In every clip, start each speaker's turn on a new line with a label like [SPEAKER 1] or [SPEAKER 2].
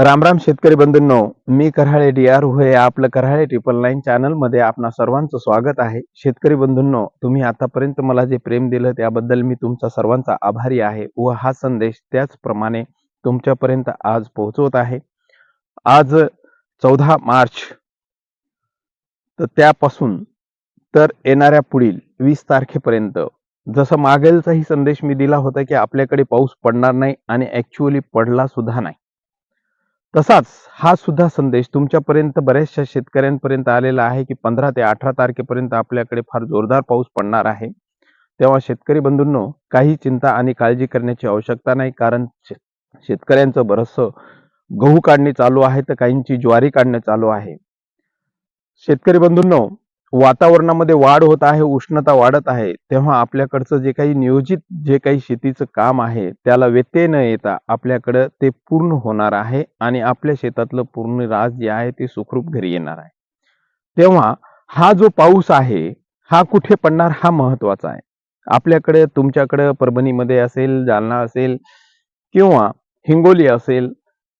[SPEAKER 1] राम राम शेतकरी बंधूंनो मी Karale D R हे आपलं कराळे ट्रिपल नाईन चॅनलमध्ये आपणा सर्वांचं स्वागत आहे. शेतकरी बंधूंनो तुम्ही आतापर्यंत मला जे प्रेम दिलं त्याबद्दल मी तुमचा सर्वांचा आभारी आहे व हा संदेश त्याचप्रमाणे तुमच्यापर्यंत आज पोहोचवत आहे. आज चौदा मार्च तर त्यापासून तर येणाऱ्या पुढील वीस तारखेपर्यंत जसं मागेलचाही संदेश मी दिला होता की आपल्याकडे पाऊस पडणार नाही आणि ऍक्च्युअली पडला सुद्धा नाही. तसाच हा सुद्धा संदेश तुमच्यापर्यंत बऱ्याचशा शेतकऱ्यांपर्यंत आलेला आहे की पंधरा ते अठरा तारखेपर्यंत आपल्याकडे फार जोरदार पाऊस पडणार आहे. तेव्हा शेतकरी बंधूंनो काही चिंता आणि काळजी करण्याची आवश्यकता नाही कारण शे- शेतकऱ्यांचं बरंचसं गहू काढणे चालू आहे तर काहींची ज्वारी काढणे चालू आहे. शेतकरी बंधूंनो वातावरणामध्ये वाढ होत आहे उष्णता वाढत आहे तेव्हा आपल्याकडचं जे काही नियोजित जे काही शेतीचं काम आहे त्याला व्यत्यय न येता आपल्याकडं ते पूर्ण होणार आहे आणि आपल्या शेतातलं पूर्ण राज जे आहे ते सुखरूप घरी येणार आहे. तेव्हा हा जो पाऊस आहे हा कुठे पडणार हा महत्त्वाचा आहे. आपल्याकडे तुमच्याकडं परभणीमध्ये असेल जालना असेल किंवा हिंगोली असेल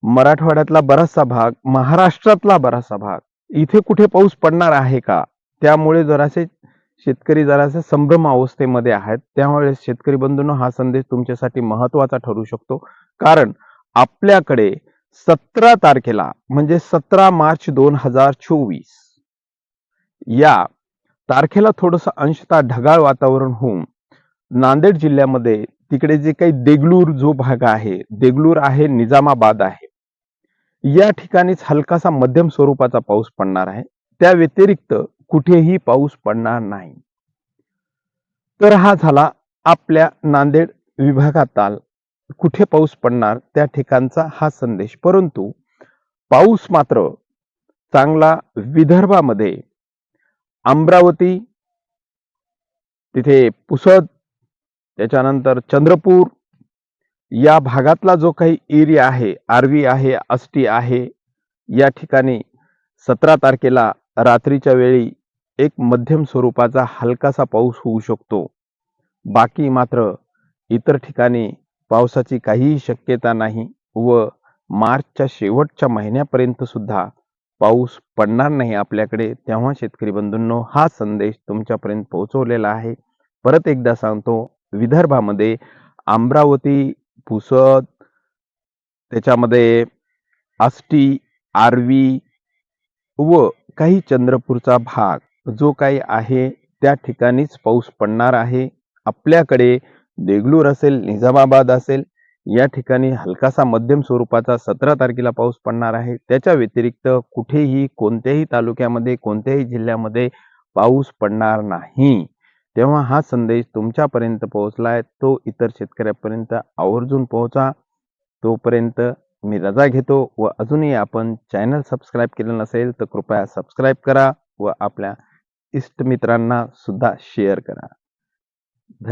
[SPEAKER 1] मराठवाड्यातला बराचसा भाग महाराष्ट्रातला बराचसा भाग इथे कुठे पाऊस पडणार आहे का? त्यामुळे जरासे शेतकरी जरासे संभ्रम अवस्थेमध्ये आहेत. त्यामुळे शेतकरी बंधूंनो हा संदेश तुमच्यासाठी महत्त्वाचा ठरू शकतो. कारण आपल्याकडे सतरा तारखेला म्हणजे सतरा मार्च दोन हजार चोवीस या तारखेला थोडस अंशतः ढगाळ वातावरण होऊन नांदेड जिल्ह्यामध्ये तिकडे जे काही देगलूर जो भाग आहे देगलूर आहे निजामाबाद आहे या ठिकाणीच हलकासा मध्यम स्वरूपाचा पाऊस पडणार आहे. त्या व्यतिरिक्त कुठेही पाऊस पडणार नाही. तर हा झाला आपल्या नांदेड विभागात कुठे पाऊस पडणार त्या ठिकाणचा हा संदेश. परंतु पाऊस मात्र चांगला विदर्भामध्ये अमरावती तिथे पुसद त्याच्यानंतर चंद्रपूर या भागातला जो काही एरिया आहे आरवी आहे आष्टी आहे या ठिकाणी सतरा तारखेला रात्रीच्या वेळी एक मध्यम स्वरूपाचा हलकासा पाऊस होऊ शकतो. बाकी मात्र इतर ठिकाणी पावसाची काहीही शक्यता नाही व मार्चच्या शेवटच्या महिन्यापर्यंत सुद्धा पाऊस पडणार नाही आपल्याकडे. तेव्हा शेतकरी बंधूंनो हा संदेश तुमच्यापर्यंत पोहोचवलेला आहे. परत एकदा सांगतो विदर्भामध्ये अमरावती पुसद त्याच्यामध्ये आष्टी आरवी व काही चंद्रपूरचा भाग जो काही आहे त्या ठिकाणीच पाऊस पडणार आहे. आपल्याकडे देगलूर असेल निजामाबाद असेल या ठिकाणी हलकासा मध्यम स्वरूपाचा सतरा तारखेला पाऊस पडणार आहे. त्याच्या व्यतिरिक्त कुठेही कोणत्याही तालुक्यामध्ये कोणत्याही जिल्ह्यामध्ये पाऊस पडणार नाही. तेव्हा हा संदेश तुमच्यापर्यंत पोहोचलाय. तो इतर शेतकऱ्यापर्यंत आवर्जून पोहोचा. तोपर्यंत मी रजा घेतो व अजूनही आपण चॅनल सबस्क्राईब केलं नसेल तर कृपया सबस्क्राईब करा व आपल्या इष्टमित्रांना सुद्धा शेअर करा. धन्यवाद